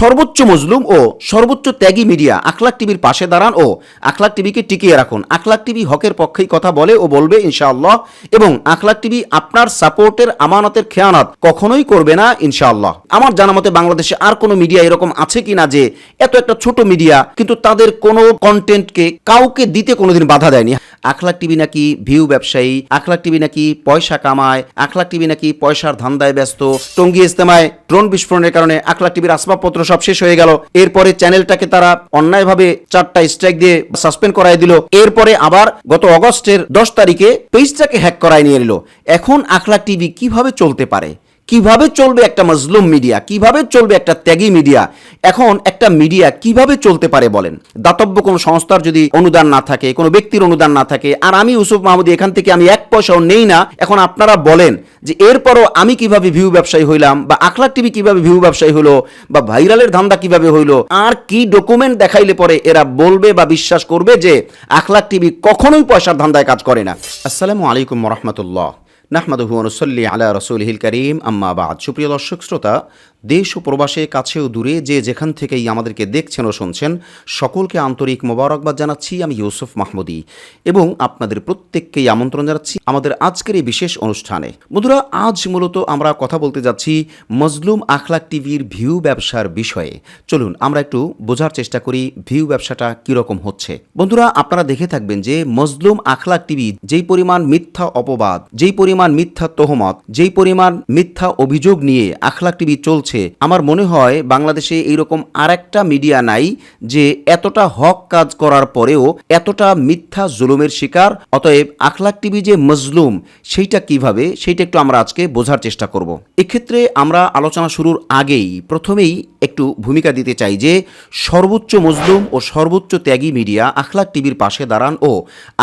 সর্বোচ্চ মজলুম ও সর্বোচ্চ ত্যাগী মিডিয়া আখলাক টিভির পাশে দাঁড়ান ও আখলাক টিভিকে টিকিয়ে রাখুন। আখলাক টিভি হকের পক্ষেই কথা বলে ও বলবে ইনশাআল্লাহ এবং আখলাক টিভি আপনার সাপোর্টের আমানতের খেয়ানত কখনোই করবে না ইনশাআল্লাহ। আমার জানা মতে বাংলাদেশে আর কোনো মিডিয়া এরকম আছে কিনা যে এত একটা ছোট মিডিয়া কিন্তু তাদের কোনো কন্টেন্টকে কাউকে দিতে কোনোদিন বাধা দেয়নি। আখলাক টিভি নাকি ভিউ ব্যবসায়ী, আখলাক টিভি নাকি পয়সা কামায়, আখলাক টিভি নাকি পয়সার ধান্দায় ব্যস্ত। টঙ্গী ইস্তেমায় ড্রোন বিস্ফোরণের কারণে আখলাক টিভির আসবাবপত্র সব শেষ হয়ে গেল। এরপরে চ্যানেলটাকে তারা অন্যায়ভাবে চারটা স্ট্রাইক দিয়ে সাসপেন্ড করাই দিল। এরপরে আবার গত অগস্টের দশ তারিখে পেজটাকে হ্যাক করাই নিয়ে এলো এখন আখলাক টিভি কীভাবে চলতে পারে? কীভাবে চলবে একটা মজলুম মিডিয়া? কীভাবে চলবে একটা ত্যাগী মিডিয়া? এখন একটা মিডিয়া কীভাবে চলতে পারে বলেন? দাতব্য কোনো সংস্থার যদি অনুদান না থাকে, কোনো ব্যক্তির অনুদান না থাকে, আর আমি ইউসুফ মাহমুদি, এখান থেকে আমি এক পয়সাও নেই না, এখন আপনারা বলেন যে এরপরও আমি কীভাবে ভিউ ব্যবসায়ী হইলাম, বা আখলাক টিভি কীভাবে ভিউ ব্যবসায়ী হলো, বা ভাইরালের ধান্দা কীভাবে হইল, আর কি ডকুমেন্ট দেখাইলে পরে এরা বলবে বা বিশ্বাস করবে যে আখলাক টিভি কখনোই পয়সার ধান্দায় কাজ করে না। আসসালামু আলাইকুম রহমতুল্লাহ। নাহমাদুহু অনুসল্লি আলা রসুলহিল করিম আম্মা বাদ সুপ্রিয় দর্শক শ্রোতা দেশ ও প্রবাসে কাছেও দূরে যে যেখান থেকেই আমাদেরকে দেখছেন ও শুনছেন, সকলকে আন্তরিক মোবারকবাদ জানাচ্ছি আমি ইউসুফ মাহমুদি এবং আপনাদের প্রত্যেককেই আমন্ত্রণ জানাচ্ছি আমাদের আজকের এই বিশেষ অনুষ্ঠানে। বন্ধুরা, আজ মূলত আমরা কথা বলতে যাচ্ছি মজলুম আখলাক টিভির ভিউ ব্যবসার বিষয়ে। চলুন, আমরা একটু বোঝার চেষ্টা করি ভিউ ব্যবসাটা কীরকম হচ্ছে। বন্ধুরা, আপনারা দেখে থাকবেন যে মজলুম আখলাক টিভি যেই পরিমাণ মিথ্যা অপবাদ, যেই পরিমাণ মিথ্যা তোহমত, যেই পরিমাণ মিথ্যা অভিযোগ নিয়ে আখলাক টিভি চলছে আমার মনে হয় বাংলাদেশে এইরকম আর একটা মিডিয়া নাই যে এতটা হক কাজ করার পরেও এতটা মিথ্যা জুলুমের শিকার। অতএব আখলাক টিভি যে মজলুম, সেইটা কীভাবে? সেইটা একটু আমরা আজকে বোঝার চেষ্টা করব। এক্ষেত্রে আমরা আলোচনা শুরুর আগেই প্রথমেই একটু ভূমিকা দিতে চাই যে, সর্বোচ্চ মজলুম ও সর্বোচ্চ ত্যাগী মিডিয়া আখলাক টিভির পাশে দাঁড়ান ও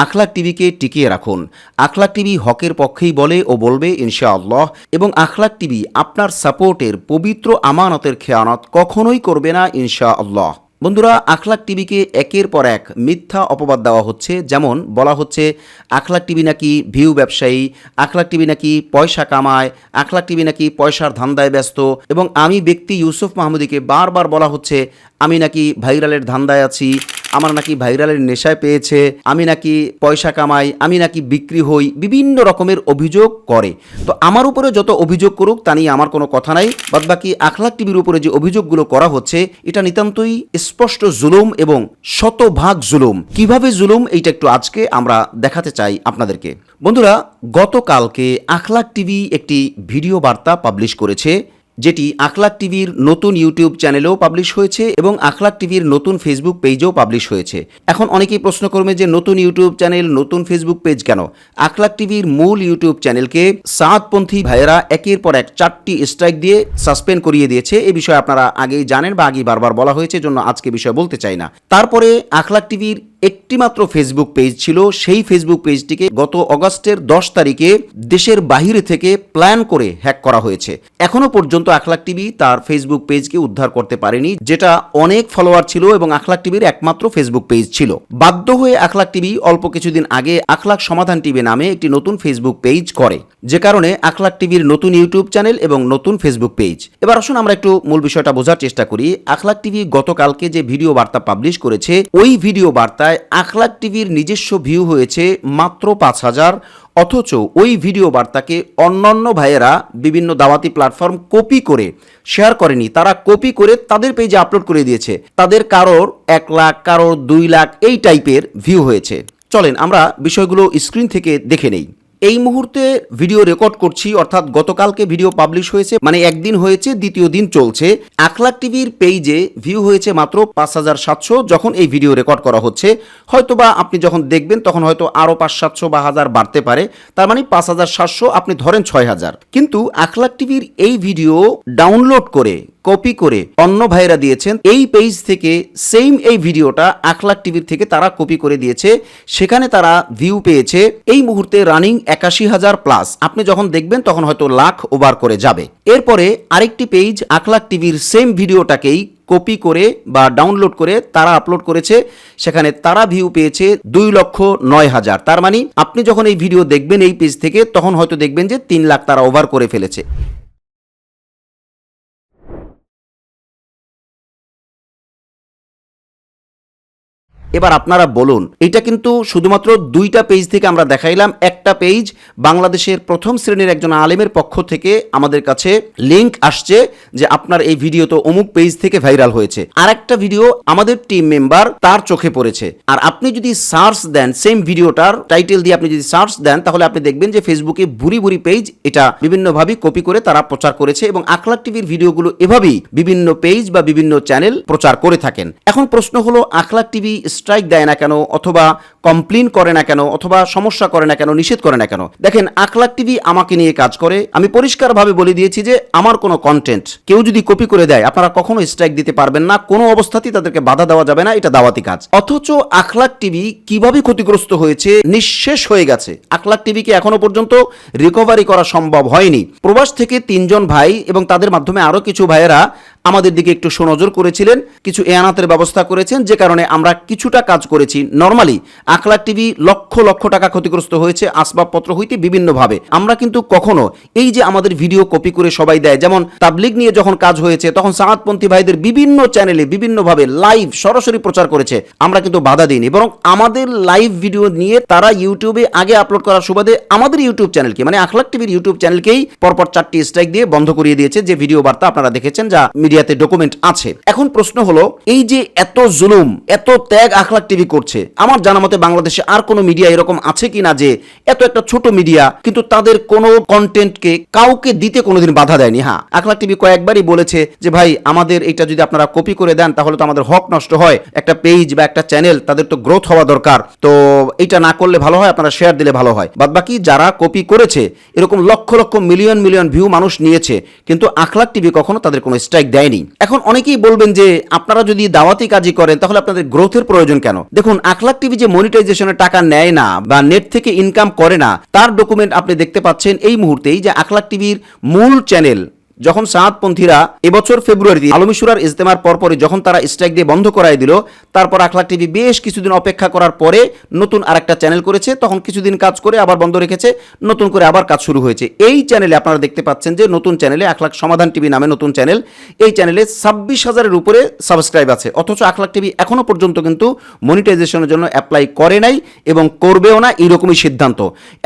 আখলাক টিভিকে টিকিয়ে রাখুন। আখলাক টিভি হকের পক্ষেই বলে ও বলবে, ইনশাআল্লাহ। এবং আখলাক টিভি আপনার সাপোর্টের পবিত্র আমানতের খেয়ানত কখনোই করবে না ইনশা আল্লাহ বন্ধুরা, আখলাক টিভিকে একের পর এক মিথ্যা অপবাদ দেওয়া হচ্ছে। যেমন বলা হচ্ছে, আখলাক টিভি নাকি ভিউ ব্যবসায়ী, আখলাক টিভি নাকি পয়সা কামায়, আখলাক টিভি নাকি পয়সার ধান্দায় ব্যস্ত এবং আমি ব্যক্তি ইউসুফ মাহমুদিকে বারবার বলা হচ্ছে, আমি নাকি ভাইরালের ধান্দায় আছি আমার নাকি ভাইরালের নেশায় পেয়েছে, আমি নাকি পয়সা কামাই, আমি নাকি বিক্রি হই, বিভিন্ন রকমের অভিযোগ করে। তো আমার উপরে যত অভিযোগ করুক, তা নিয়ে আমার কোনো কথা নাই। বাদবাকি আখলাক টিভির উপরে যে অভিযোগগুলো করা হচ্ছে, এটা নিতান্তই স্পষ্ট জুলুম এবং শতভাগ জুলুম। কীভাবে জুলুম, এইটা একটু আজকে আমরা দেখাতে চাই আপনাদেরকে। বন্ধুরা, গতকালকে আখলাক টিভি একটি ভিডিও বার্তা পাবলিশ করেছে। যেটি আখলাক টিভির নতুন ইউটিউব চ্যানেলেও পাবলিশ হয়েছে এবং আখলাক টিভির নতুন ফেসবুক পেজেও পাবলিশ হয়েছে। এখন অনেকেই প্রশ্ন করবে যে নতুন ইউটিউব চ্যানেল, নতুন ফেসবুক পেজ কেন? আখলাক টিভির মূল ইউটিউব চ্যানেলকে সাতপন্থী ভাইয়েরা একের পর এক চারটি স্ট্রাইক দিয়ে সাসপেন্ড করিয়ে দিয়েছে। এ বিষয়ে আপনারা আগেই জানেন বা আগেই বারবার বলা হয়েছে জন্য আজকে বিষয় বলতে চাই না। তারপরে আখলাক টিভির একটিমাত্র ফেসবুক পেজ ছিল, সেই ফেসবুক পেজটিকে গত অগস্টের দশ তারিখে দেশের বাহিরে থেকে প্ল্যান করে হ্যাক করা হয়েছে। এখনও পর্যন্ত আখলাক টিভি তার ফেসবুক পেজকে উদ্ধার করতে পারেনি, যেটা অনেক ফলোয়ার ছিল এবং আখলাক টিভির একমাত্র ফেসবুক পেজ ছিল। বাধ্য হয়ে আখলাক টিভি অল্প কিছুদিন আগে আখলাক সমাধান টিভি নামে একটি নতুন ফেসবুক পেজ করে, যে কারণে আখলাক টিভির নতুন ইউটিউব চ্যানেল এবং নতুন ফেসবুক পেজ এবার আসুন আমরা একটু মূল বিষয়টা বোঝার চেষ্টা করি। আখলাক টিভি গতকালকে যে ভিডিও বার্তা পাবলিশ করেছে, ওই ভিডিও বার্তায় আখলাক টিভির নিজস্ব ভিউ হয়েছে মাত্র পাঁচ হাজার, অথচ ওই ভিডিও বার্তাকে অন্যান্য ভাইয়েরা বিভিন্ন দাওয়াতি প্ল্যাটফর্ম কপি করে শেয়ার করেনি। তারা কপি করে তাদের পেজে আপলোড করে দিয়েছে। তাদের কারোর এক লাখ, কারোর দুই লাখ এই টাইপের ভিউ হয়েছে। চলেন আমরা বিষয়গুলো স্ক্রিন থেকে দেখে নেই। এই মুহূর্তে ভিডিও রেকর্ড করছি, অর্থাৎ গতকালকে ভিডিও পাবলিশ হয়েছে মানে একদিন হয়েছে, দ্বিতীয় দিন চলছে। আখলাক টিভির পেজে ভিউ হয়েছে মাত্র পাঁচ হাজার সাতশো, যখন এই ভিডিও রেকর্ড করা হচ্ছে। হয়তোবা আপনি যখন দেখবেন, তখন হয়তো আরও পাঁচ সাতশো বা হাজার বাড়তে পারে। তার মানে পাঁচ হাজার সাতশো, আপনি ধরেন ছয় হাজার। কিন্তু আখলাক টিভির এই ভিডিও ডাউনলোড করে কপি করে অন্য ভাইরা দিয়েছেন। এই পেজ থেকে সেম এই ভিডিওটা আখলাক টিভির থেকে তারা কপি করে দিয়েছে। সেখানে তারা ভিউ পেয়েছে। এই মুহূর্তে রানিং একাশি হাজার প্লাস আপনি যখন দেখবেন তখন হয়তো লাখ ওভার করে যাবে। এরপরে আরেকটি পেজ আখলাক টিভির সেম ভিডিওটাকেই কপি করে বা ডাউনলোড করে তারা আপলোড করেছে। সেখানে তারা ভিউ পেয়েছে দুই লক্ষ নয় হাজার। তার মানে আপনি যখন এই ভিডিও দেখবেন এই পেজ থেকে, তখন হয়তো দেখবেন যে তিন লাখ তারা ওভার করে ফেলেছে। এবার আপনারা বলুন, এটা কিন্তু শুধুমাত্র দুইটা পেজ থেকে আমরা দেখাইলাম, একটা পেজ বাংলাদেশের প্রথম শ্রেণির একজন আলেমের পক্ষ থেকে আমাদের কাছে লিংক আসছে যে আপনার এই ভিডিও তো অমুক পেজ থেকে ভাইরাল হয়েছে। আর একটা ভিডিও আমাদের টিম মেম্বার তার চোখে পড়েছে। আর আপনি যদি সার্চ দেন সেম ভিডিওটার টাইটেল দিয়ে আপনি যদি সার্চ দেন, তাহলে আপনি দেখবেন যে ফেসবুকে ভুরি ভুরি পেজ এটা বিভিন্নভাবে কপি করে তারা প্রচার করেছে এবং আখলাক টিভির ভিডিওগুলো এভাবেই বিভিন্ন পেজ বা বিভিন্ন চ্যানেল প্রচার করে থাকেন। এখন প্রশ্ন হলো আখলাক টিভি স্ট্রাইক দেয় না কেন, অথবা কমপ্লেন করে না কেন, অথবা সমস্যা করে না কেন, নিষেধ করে না কেন? দেখেন, আখলাক টিভি আমাকে নিয়ে কাজ করে। আমি পরিষ্কারভাবে বলে দিয়েছি যে, আমার কোনো কন্টেন্ট কেউ যদি কপি করে দেয়, আপনারা কখনো স্ট্রাইক দিতে পারবেন না। কোনো অবস্থাতেই তাদেরকে বাধা দেওয়া যাবে না, এটা দাওয়াতি কাজ। অথচ আখলাক টিভি কীভাবে ক্ষতিগ্রস্ত হয়েছে, নিঃশেষ হয়ে গেছে। আখলাক টিভিকে এখনও পর্যন্ত রিকভারি করা সম্ভব হয়নি? প্রবাস থেকে তিনজন ভাই এবং তাদের মাধ্যমে আরও কিছু ভাইয়েরা আমাদের দিকে একটু সুনজর করেছিলেন, কিছু এয়ানাতের ব্যবস্থা করেছেন, যে কারণে আমরা কিছুটা কাজ করেছি। নর্মালি আখলাক টিভি লক্ষ লক্ষ টাকা ক্ষতিগ্রস্ত হয়েছে আসবাবপত্র হইতে বিভিন্নভাবে। আমরা কিন্তু কখনো এই যে আমাদের ভিডিও কপি করে সবাই দেয়, যেমন তাবলিগ নিয়ে যখন কাজ হয়েছে, তখন সাহাদপন্থী ভাইদের বিভিন্ন চ্যানেলে বিভিন্নভাবে লাইভ সরাসরি প্রচার করেছে। আমরা কিন্তু বাধা দিইনি। বরং আমাদের লাইভ ভিডিও নিয়ে তারা ইউটিউবে আগে আপলোড করার সুবাদে আমাদের ইউটিউব চ্যানেলকে মানে আখলাক টিভির ইউটিউব চ্যানেলকেই পরপর চারটি স্ট্রাইক দিয়ে বন্ধ করিয়ে দিয়েছে, যে ভিডিও বার্তা আপনারা দেখেছেন, যা মিডিয়াতে ডকুমেন্ট আছে। এখন প্রশ্ন হলো, এই যে এত জুলুম, এত ত্যাগ আখলাক টিভি করছে, আমার জানা মতে বাংলাদেশে আর কোনো মিডিয়া এরকম আছে কিনা যে এত একটা ছোট মিডিয়া কিন্তু তাদের কোনো কন্টেন্টকে কাউকে দিতে কোনোদিন বাধা দেয়নি? হ্যাঁ আখলাক টিভি কয়েকবারই বলেছে যে, ভাই, আমাদের এটা যদি আপনারা কপি করে দেন, তাহলে তো আমাদের হক নষ্ট হয়। একটা পেজ বা একটা চ্যানেল তাদের তো গ্রোথ হওয়া দরকার। তো এটা না করলে ভালো হয়, আপনারা শেয়ার দিলে ভালো হয়। বাদ বাকি যারা কপি করেছে, এরকম lakh lakh million million view মানুষ নিয়েছে, কিন্তু আখলাক টিভি কখনো তাদের কোনো স্ট্রাইক দেয়নি। এখন অনেকেই বলবেন যে আপনারা যদি দাওয়াতি কাজই করেন, তাহলে আপনাদের গ্রোথের প্রয়োজন কেন? দেখুন, আখলাক টিভি যে মনিটাইজেশনের টাকা নেয় না বা নেট থেকে ইনকাম করে না, তার ডকুমেন্ট আপনি দেখতে পাচ্ছেন এই মুহূর্তেই যে আখলাক টিভির মূল চ্যানেল যখন সাহাদপন্থীরা এবছর ফেব্রুয়ারিতে আলমিশুরার ইজতেমার পরপরই যখন তারা স্ট্রাইক দিয়ে বন্ধ করাই দিল, তারপর আখলাক টিভি বেশ কিছুদিন অপেক্ষা করার পরে নতুন আরেকটা চ্যানেল করেছে, তখন কিছুদিন কাজ করে আবার বন্ধ রেখেছে, নতুন করে আবার কাজ শুরু হয়েছে। এই চ্যানেলে আপনারা দেখতে পাচ্ছেন যে নতুন চ্যানেলে আখলাক সমাধান টিভি নামে নতুন চ্যানেল এই চ্যানেলে ছাব্বিশ হাজারের উপরে সাবস্ক্রাইব আছে। অথচ আখলাক টিভি এখনও পর্যন্ত কিন্তু মনিটাইজেশনের জন্য অ্যাপ্লাই করে নাই এবং করবেও না, এইরকমই সিদ্ধান্ত।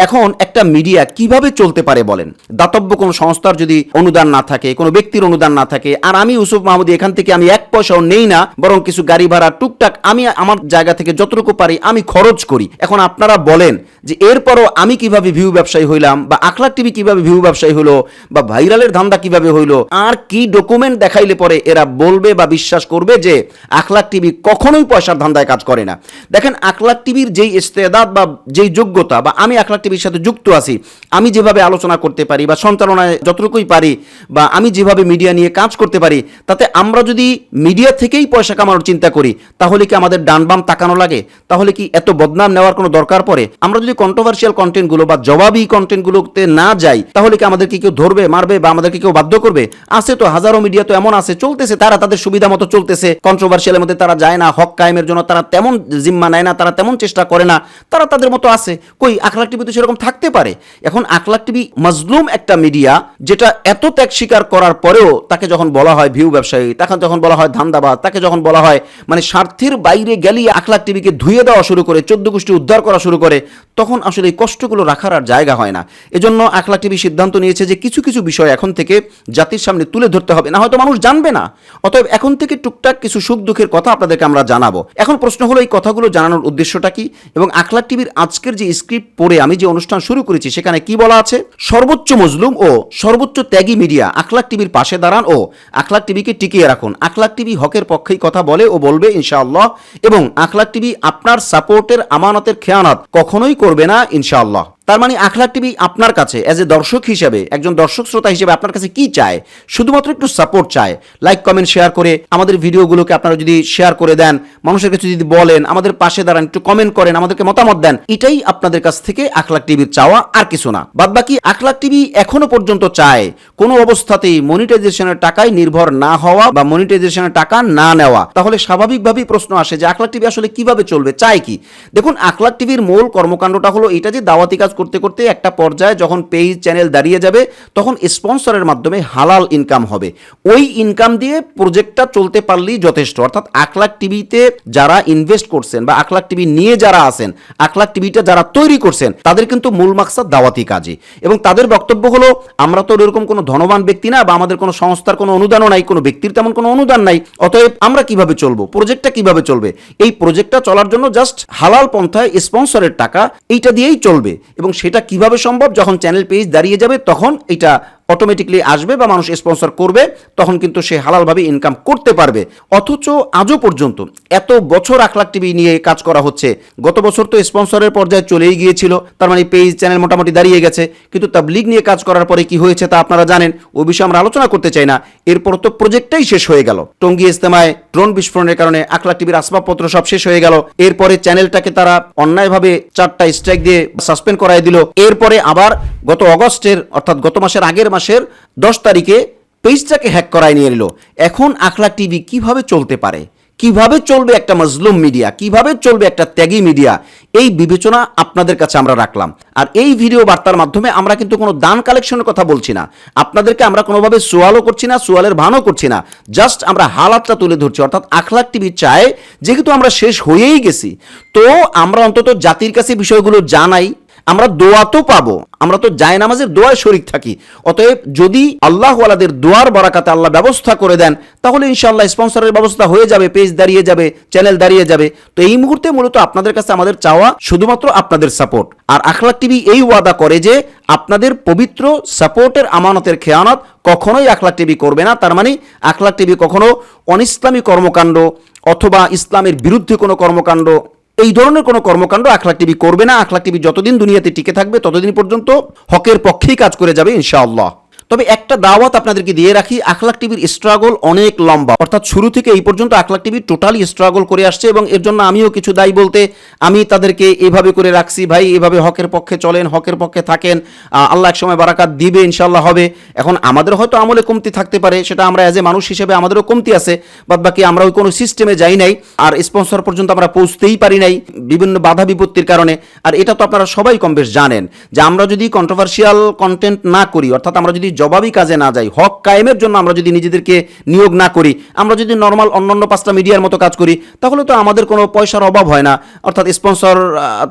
এখন একটা মিডিয়া কীভাবে চলতে পারে বলেন? দাতব্য কোনো সংস্থার যদি অনুদান না থাকে, কোনো ব্যক্তির অনুদান না থাকে, আর আমি ইউসুফ মাহমুদি, এখান থেকে আমি এক পয়সাও নেই না, বরং কিছু গাড়ি ভাড়া, টুকটাক আমি আমার জায়গা থেকে যতটুকু পারি আমি খরচ করি। এখন আপনারা বলেন যে এরপরও আমি কীভাবে ভিউ ব্যবসায়ী হইলাম, বা আখলাক টিভি কীভাবে ভিউ ব্যবসায়ী হলো, বা ভাইরালের ধান্দা কীভাবে হইল, আর কি ডকুমেন্ট দেখাইলে পরে এরা বলবে বা বিশ্বাস করবে যে আখলাক টিভি কখনোই পয়সার ধান্দায় কাজ করে না। দেখেন, আখলাক টিভির যেই ইস্তেদাদ বা যেই যোগ্যতা, বা আমি আখলাক টিভির সাথে যুক্ত আছি, আমি যেভাবে আলোচনা করতে পারি বা সঞ্চালনায় যতটুকুই পারি বা আমি যেভাবে মিডিয়া নিয়ে কাজ করতে পারি, তাতে আমরা যদি মিডিয়া থেকেই পয়সা কামানোর চিন্তা করি, তাহলে কি আমাদের ডান বাম তাকানো লাগে? তাহলে কি এত বদনাম নেওয়ার কোনো দরকার পড়ে? আমরা যদি কন্ট্রোভার্সিয়াল কন্টেন্টগুলো বা জবাবি কন্টেন্টগুলোতে না যাই, তাহলে কি আমাদেরকে কেউ ধরবে, মারবে বা আমাদেরকে কেউ বাধ্য করবে? আছে তো, হাজারো মিডিয়া তো এমন আছে, চলতেছে, তারা তাদের সুবিধা মতো চলতেছে কন্ট্রোভার্সিয়ালের মধ্যে তারা যায় না, হক কায়েমের জন্য তারা তেমন জিম্মা নেয় না, তারা তেমন চেষ্টা করে না, তারা তাদের মতো আছে, কই আখলাক টিভি তো সেরকম থাকতে পারে। এখন আখলাক টিভি মজলুম একটা মিডিয়া যেটা এত ত্যাগ স্বীকার করার পরেও তাকে যখন বলা হয় ভিউ ব্যবসায়ী, তাকে যখন বলা হয় ধান্দাবাদ, তাকে যখন বলা হয় মানে স্বার্থের বাইরে গেলেই আখলাক টিভিকে ধুয়ে দেওয়া শুরু করে, চোদ্দ গোষ্ঠী উদ্ধার করা শুরু করে, তখন আসলে এই কষ্টগুলো রাখার আর জায়গা হয় না। এজন্য আখলাক টিভি সিদ্ধান্ত নিয়েছে যে কিছু কিছু বিষয় এখন থেকে জাতির সামনে তুলে ধরতে হবে, না হয়তো মানুষ জানবে না। অতএব এখন থেকে টুকটাক কিছু সুখ দুঃখের কথা আপনাদেরকে আমরা জানাব। এখন প্রশ্ন হলো, এই কথাগুলো জানানোর উদ্দেশ্যটা কি? এবং আখলাক টিভির আজকের যে স্ক্রিপ্ট পড়ে আমি যে অনুষ্ঠান শুরু করেছি, সেখানে কি বলা আছে? সর্বোচ্চ মজলুম ও সর্বোচ্চ ত্যাগী মিডিয়া, আখলাক টিভির পাশে দাঁড়ান ও আখলাক টিভিকে টিকিয়ে রাখুন। আখলাক টিভি হকের পক্ষেই কথা বলে ও বলবে, ইনশাআল্লাহ, এবং আখলাক টিভি আপনার সাপোর্টের আমানতের খেয়ানত কখনোই করবে না, ইনশাআল্লাহ। তার মানে আখলাক টিভি আপনার কাছে অ্যাজ এ দর্শক হিসেবে, একজন দর্শক শ্রোতা হিসেবে আপনার কাছে কি চায়? শুধুমাত্র একটু সাপোর্ট চায়। লাইক কমেন্ট শেয়ার করে আমাদের ভিডিওগুলোকে আপনারা যদি শেয়ার করে দেন, মানুষের কাছে যদি বলেন, আমাদের পাশে দাঁড়ান, একটু কমেন্ট করেন, আমাদেরকে মতামত দেন, এটাই আপনাদের কাছ থেকে আখলাক টিভির চাওয়া আর কিছু না। বাদ বাকি আখলাক টিভি এখনও পর্যন্ত চায় কোনো অবস্থাতেই মনিটাইজেশনের টাকায় নির্ভর না হওয়া বা মনিটাইজেশনের টাকা না নেওয়া। তাহলে স্বাভাবিকভাবেই প্রশ্ন আসে যে আখলাক টিভি আসলে কীভাবে চলবে, চায় কি? দেখুন আখলাক টিভির মূল কর্মকাণ্ডটা হলো এটা যে দাওয়াতি কাজ কাজ করতে করতে একটা পর্যায়ে যখন পেজ চ্যানেল দাঁড়িয়ে যাবে, তখন স্পন্সরের মাধ্যমে হালাল ইনকাম হবে। ওই ইনকাম দিয়ে প্রজেক্টটা চলতে পারলেই যথেষ্ট। অর্থাৎ আখলাখ টিভিতে যারা ইনভেস্ট করছেন বা আখলাখ টিভি নিয়ে যারা আছেন আখলাখ টিভিটা যারা তৈরি করছেন, তাদের কিন্তু মূল মাকসাদ দাওয়াতি কাজে এবং তাদের বক্তব্য হলো, আমরা তো এরকম কোনো ধনবান ব্যক্তি না বা আমাদের কোনো সংস্থার কোনো অনুদানও নাই, কোনো ব্যক্তির তেমন কোনো অনুদান নাই, অতএব আমরা কীভাবে চলবো প্রজেক্টটা কীভাবে চলবে? এই প্রজেক্টটা চলার জন্য জাস্ট হালাল পন্থায় স্পন্সরের টাকা, এইটা দিয়েই চলবে। এবং সেটা কীভাবে সম্ভব? যখন চ্যানেল পেজ দাঁড়িয়ে যাবে তখন এটা অটোমেটিকলি আসবে বা মানুষ স্পন্সর করবে, তখন কিন্তু সে হালালভাবে ইনকাম করতে পারবে। অথচ আজও পর্যন্ত এত বছর আখ লাখ টিভি নিয়ে কাজ করা হচ্ছে, গত বছর তো স্পন্সরের পর্যায়ে চলেই গিয়েছিল, তার মানে পেজ চ্যানেল মোটামুটি দাঁড়িয়ে গেছে, কিন্তু তাবলিগ নিয়ে কাজ করার পরে কি হয়েছে তা আপনারা জানেন ওই বিষয়ে আমরা আলোচনা করতে চাই না। এরপর তো প্রজেক্টটাই শেষ হয়ে গেল। টঙ্গী ইস্তেমায় ড্রোন বিস্ফোরণের কারণে আখ লাখ টিভির আসবাবপত্র সব শেষ হয়ে গেল। এরপরে চ্যানেলটাকে তারা অন্যায়ভাবে চারটা স্ট্রাইক দিয়ে সাসপেন্ড করাই দিল। এরপরে আবার গত অগস্টের, অর্থাৎ গত মাসের আগের মাসের দশ তারিখে পেজটাকে হ্যাক করায় নিয়ে এলো এখন আখলা টিভি কীভাবে চলতে পারে? কীভাবে চলবে একটা মজলুম মিডিয়া? কীভাবে চলবে একটা ত্যাগী মিডিয়া? এই বিবেচনা আপনাদের কাছে আমরা রাখলাম। আর এই ভিডিও বার্তার মাধ্যমে আমরা কিন্তু কোনো দান কালেকশনের কথা বলছি না। আপনাদেরকে আমরা কোনোভাবে সোয়ালও করছি না, সোয়ালের ভানও করছি না। জাস্ট আমরা হালাতটা তুলে ধরছি। অর্থাৎ আখলাক টিভি চায় যেহেতু আমরা শেষ হয়েই গেছি। তো আমরা অন্তত জাতির কাছে বিষয়গুলো জানাই আমরা দোয়া তো পাবো, আমরা তো জায় নামাজের দোয়ায় শরিক থাকি। অতএব যদি আল্লাহ আলাদের দোয়ার বরাকাতে আল্লাহ ব্যবস্থা করে দেন, তাহলে ইনশাআল্লাহ স্পন্সরের ব্যবস্থা হয়ে যাবে, পেজ দাঁড়িয়ে যাবে, চ্যানেল দাঁড়িয়ে যাবে। তো এই মুহূর্তে মূলত আপনাদের কাছে আমাদের চাওয়া শুধুমাত্র আপনাদের সাপোর্ট। আর আখলাক টিভি এই ওয়াদা করে যে, আপনাদের পবিত্র সাপোর্টের আমানতের খেয়ানত কখনোই আখলাক টিভি করবে না। তার মানে আখলাক টিভি কখনো অনিসলামী কর্মকাণ্ড অথবা ইসলামের বিরুদ্ধে কোনো কর্মকাণ্ড এই ধরনের কোনো কর্মকাণ্ড আখলাক টিভি করবে না। আখলাক টিভি যতদিন দুনিয়াতে টিকে থাকবে, ততদিন পর্যন্ত হকের পক্ষেই কাজ করে যাবে ইনশাআল্লাহ। তবে একটা দাওয়াত আপনাদেরকে দিয়ে রাখি, আখলাক টিভির স্ট্রাগল অনেক লম্বা। অর্থাৎ শুরু থেকে এই পর্যন্ত আখলাক টিভি টোটালি স্ট্রাগল করে আসছে এবং এর জন্য আমিও কিছু দায়ী বলতে আমি তাদেরকে এভাবে করে রাখছি, ভাই, এভাবে হকের পক্ষে চলেন, হকের পক্ষে থাকেন আল্লাহ এক সময় বারাকাত দিবে ইনশাল্লাহ হবে। এখন আমাদের হয়তো আমলে কমতি থাকতে পারে, সেটা আমরা অ্যাজ এ মানুষ হিসেবে আমাদেরও কমতি আছে, বাদ বাকি আমরা ওই কোনো সিস্টেমে যাই নাই, আর স্পন্সর পর্যন্ত আমরা পৌঁছতেই পারি নাই বিভিন্ন বাধা বিপত্তির কারণে। আর এটা তো আপনারা সবাই কম বেশ জানেন যে আমরা যদি কন্ট্রোভার্সিয়াল কন্টেন্ট না করি, অর্থাৎ আমরা যদি জবাবি কাজে না যাই, হক কায়েমের জন্য আমরা যদি নিজেদেরকে নিয়োগ না করি, আমরা যদি নর্মাল অন্যান্য পাঁচটা মিডিয়ার মতো কাজ করি, তাহলে তো আমাদের কোনো পয়সার অভাব হয় না। অর্থাৎ স্পন্সর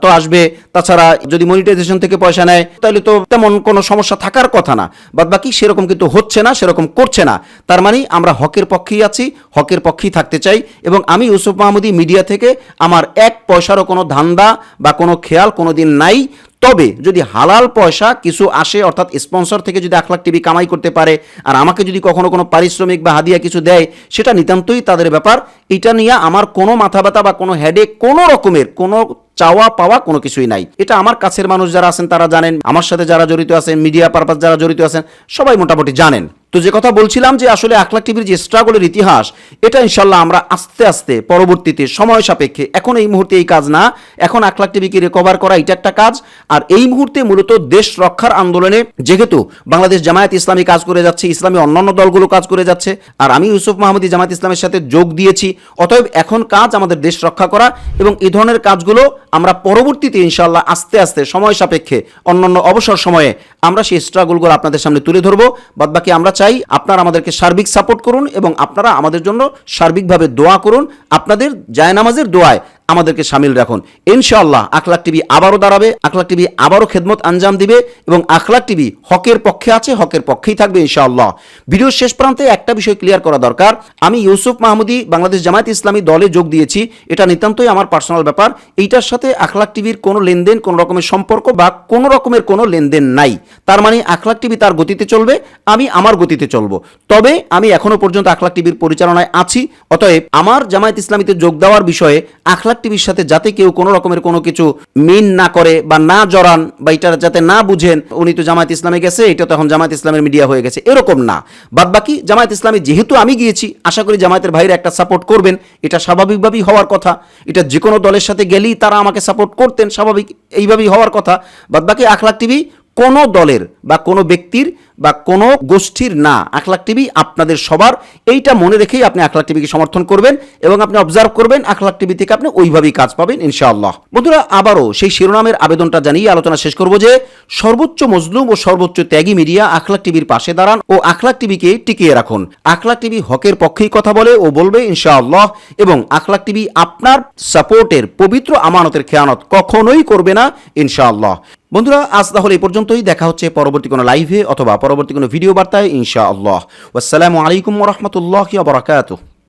তো আসবে, তাছাড়া যদি মনিটাইজেশন থেকে পয়সা নেয়, তাহলে তো তেমন কোনো সমস্যা থাকার কথা না। বাদ বাকি সেরকম কিন্তু হচ্ছে না, সেরকম করছে না। তার মানে আমরা হকের পক্ষেই আছি, হকের পক্ষেই থাকতে চাই, এবং আমি ইউসুফ মাহমুদি মিডিয়া থেকে আমার এক পয়সারও কোনো ধান্দা বা কোনো খেয়াল কোনো দিন নাই। তবে যদি হালাল পয়সা কিছু আসে, অর্থাৎ স্পন্সর থেকে যদি এক লাখ টিভি কামাই করতে পারে, আর আমাকে যদি কখনো কোনো পারিশ্রমিক বা হাদিয়া কিছু দেয়, সেটা নিতান্তই তাদের ব্যাপার। এটা নিয়ে আমার কোনো মাথা ব্যথা বা কোনো হেডে কোনো রকমের, কোনো চাওয়া পাওয়া কোনো কিছুই নাই। এটা আমার কাছের মানুষ যারা আছেন তারা জানেন, আমার সাথে যারা জড়িত আছেন মিডিয়া পারপাস যারা জড়িত আছেন, সবাই মোটামুটি জানেন। তো যে কথা বলছিলাম যে আসলে আখলাখ টিভির যে স্ট্রাগলের ইতিহাস, এটা ইনশাল্লাহ আমরা আস্তে আস্তে পরবর্তীতে সময় সাপেক্ষে, এখন এই মুহূর্তে এই কাজ না, এখন আখলাখ টিভিকে রিকভার করা এটা একটা কাজ। আর এই মুহূর্তে মূলত দেশ রক্ষার আন্দোলনে যেহেতু বাংলাদেশ জামায়াত ইসলামী কাজ করে যাচ্ছে, ইসলামী অন্যান্য দলগুলো কাজ করে যাচ্ছে, আর আমি ইউসুফ মাহমুদি জামায়াত ইসলামের সাথে যোগ দিয়েছি, অতএব এখন কাজ আমাদের দেশ রক্ষা করা এবং এই ধরনের কাজগুলো আমরা পরবর্তীতে ইনশাল্লাহ আস্তে আস্তে সময় সাপেক্ষে অন্য অন্য অবসর সময়ে আমরা সেই স্ট্রাগলগুলো আপনাদের সামনে তুলে ধরবো। বাদ বাকি আমরা চাই আপনারা আমাদেরকে সার্বিক সাপোর্ট করুন এবং আপনারা আমাদের জন্য সার্বিকভাবে দোয়া করুন। আপনাদের জায়নামাজের দোয়ায় আমাদেরকে সামিল রাখুন। ইনশাআল্লাহ আখলাক টিভি আবারও দাঁড়াবে, আখলাক টিভি আবারও খেদমত আঞ্জাম দিবে এবং আখলাক টিভি হকের পক্ষে আছে, হকের পক্ষেই থাকবে ইনশাআল্লাহ। ভিডিওর শেষ প্রান্তে একটা বিষয় ক্লিয়ার করা দরকার। আমি ইউসুফ মাহমুদি, বাংলাদেশ জামায়াত ইসলামী দলে যোগ দিয়েছি। এটা নিতান্তই আমার পার্সোনাল ব্যাপার। এইটার সাথে আখলাক টিভির কোনো লেনদেন, কোনো রকমের সম্পর্ক বা কোনো রকমের কোনো লেনদেন নাই। তার মানে আখলাক টিভি তার গতিতে চলবে, আমি আমার গতিতে চলবো। তবে আমি এখনও পর্যন্ত আখলাক টিভির পরিচালনায় আছি, অতএব আমার জামায়াত ইসলামীতে যোগ দেওয়ার বিষয়ে আখলাক টিভির সাথে যাতে কেউ কোনো রকমের কোনো কিছু মিন না করে বা না জড়ান বা এটা যাতে না বুঝেন, উনি তো জামায়াত ইসলামে গেছে, এটা তো এখন জামায়াত ইসলামের মিডিয়া হয়ে গেছে। এরকম না। বাদ বাকি জামায়াত ইসলামী যেহেতু আমি গিয়েছি, আশা করি জামায়াতের ভাইরা একটা সাপোর্ট করবেন। এটা স্বাভাবিকভাবেই হওয়ার কথা। এটা যে কোনো দলের সাথে গেলেই তারা আমাকে সাপোর্ট করতেন, স্বাভাবিক এইভাবেই হওয়ার কথা। বাদ বাকি আখলাক টিভি কোনো দলের বা কোনো ব্যক্তির বা কোনো গোষ্ঠীর না, আখলাক টিভি আপনাদের সবার, এইটা মনে রেখেই আপনি আখলাক টিভিকে সমর্থন করবেন এবং আপনি অবজার্ভ করবেন আখলাক টিভি থেকে আপনি ওইভাবেই কাজ পাবেন, ইনশাআল্লাহ। বন্ধুরা, আবারও সেই শিরোনামের আবেদনটা জানিয়ে আলোচনা শেষ করব যে, সর্বোচ্চ মজলুম ও সর্বোচ্চ ত্যাগী মিডিয়া আখলাক টিভির পাশে দাঁড়ান ও আখলাক টিভিকে টিকিয়ে রাখুন। আখলাক টিভি হকের পক্ষেই কথা বলে ও বলবে, ইনশাআল্লাহ, এবং আখলাক টিভি আপনার সাপোর্টের পবিত্র আমানতের খেয়ানত কখনোই করবে না, ইনশাআল্লাহ। বন্ধুরা, আজ তাহলে এই পর্যন্তই। দেখা হচ্ছে পরবর্তী কোনো লাইভে অথবা পরবর্তী কোনো ভিডিও বার্তায় ইনশাআল্লাহ। আসসালামু আলাইকুম রহমতুল্লাহ বারাকাতুহ।